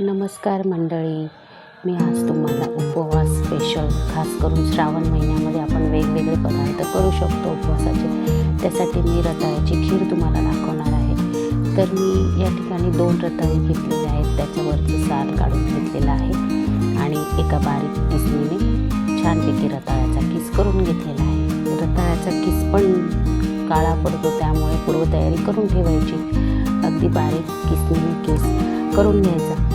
नमस्कार मंडळी. मी आज तुम्हाला उपवास स्पेशल खास करून श्रावण महिन्यामध्ये आपण वेगवेगळे पदार्थ करू शकतो उपवासाचे. त्यासाठी मी रताळ्याची खीर तुम्हाला दाखवणार आहे. तर मी या ठिकाणी दोन रताळे घेतलेले आहेत. त्याच्यावरती साल काढून घेतलेला आहे आणि एका बारीक किसणीने छानपैकी रताळ्याचा किस करून घेतलेला आहे. रताळ्याचा किस पण काळा पडतो त्यामुळे पूर्वतयारी करून ठेवायची. अगदी बारीक किसणीने किस करून घ्यायचा.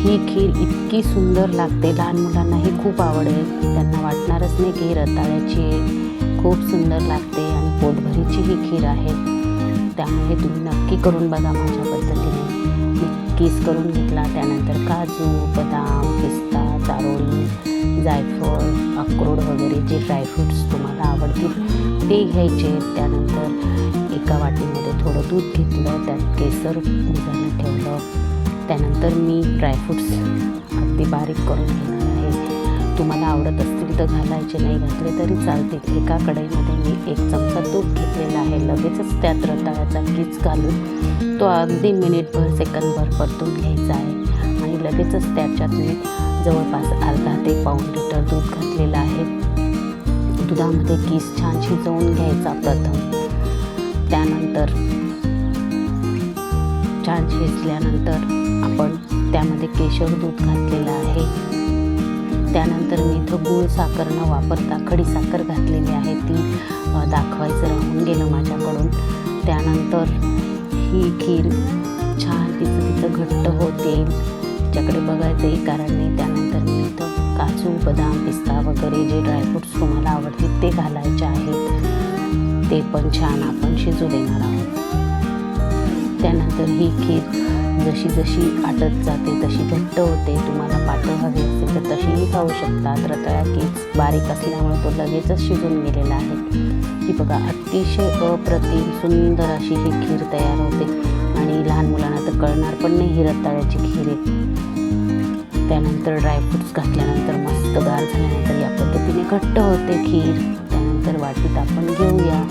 ही खीर इतकी सुंदर लागते. लहान मुलांनाही खूप आवडेल त्यांना वाटणारच नाही की रताळ्याची खूप सुंदर लागते आणि पोटभरीची ही खीर आहे. त्यामुळे तुम्ही नक्की करून बघा माझ्या पद्धतीने. मी किस करून घेतला. त्यानंतर काजू बदाम पिस्ता चारोळी जायफळ अक्रोड वगैरे जे ड्रायफ्रूट्स तुम्हाला आवडतील ते घ्यायचे. त्यानंतर एका वाटीमध्ये थोडं दूध घेतलं. त्यात केसर भिजायला ठेवलं. त्यानंतर मी ड्रायफ्रूट्स अगदी बारीक करून घेणार आहे. तुम्हाला आवडत असतील तर घालायचे नाही घातले तरी चालतील. एका कढईमध्ये मी एक चमचा तूप घेतलेला आहे. लगेचच त्यात रताळ्याचा कीच घालून तो अगदी मिनिटभर सेकंदभर परतून घ्यायचा आहे. आणि लगेचच त्याच्यात मी जवळपास अर्धा ते पाऊण लिटर दूध घातलेलं आहे. दुधामध्ये कीस छान शिजवून घ्यायचा प्रथम. त्यानंतर छान शिजल्यानंतर आपण त्यामध्ये केशर दूध घातलेलं आहे. त्यानंतर मी इथं गूळ साखर न वापरता खडी साखर घातलेली आहे. ती दाखवायचं राहून गेलं माझ्याकडून. त्यानंतर ही खीर छान तिचं तिचं घट्ट होत. येईल बघायचं बघायचंही कारण नाही. त्यानंतर मी इथं काजू बदाम पिस्ता वगैरे जे ड्रायफ्रूट्स तुम्हाला आवडतील ते घालायचे आहेत. ते पण छान आपण शिजू देणार आहोत. त्यानंतर ही खीर जशी जशी आटत जाते तशी घट्ट होते. तुम्हाला पातळ हवी असेल तर तशीही खाऊ शकतात रताळ्या कीच बारीक असल्यामुळे तो लगेचच शिजून गेलेला आहे. ही बघा अतिशय अप्रतिम सुंदर अशी ही खीर तयार होते. आणि लहान मुलांना तर कळणार पण नाही ही रताळ्याची खीर आहे. त्यानंतर ड्रायफ्रूट्स घातल्यानंतर मस्त गार झाल्यानंतर या पद्धतीने घट्ट होते खीर. त्यानंतर वाटीत आपण घेऊया.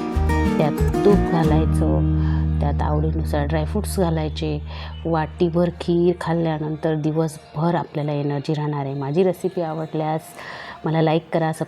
त्यात तूप घालायचं. त्यात आवडीनुसार ड्रायफ्रूट्स घालायचे. वाटीभर खीर खाल्ल्यानंतर दिवसभर आपल्याला एनर्जी राहणार आहे. माझी रेसिपी आवडल्यास मला लाईक करा सब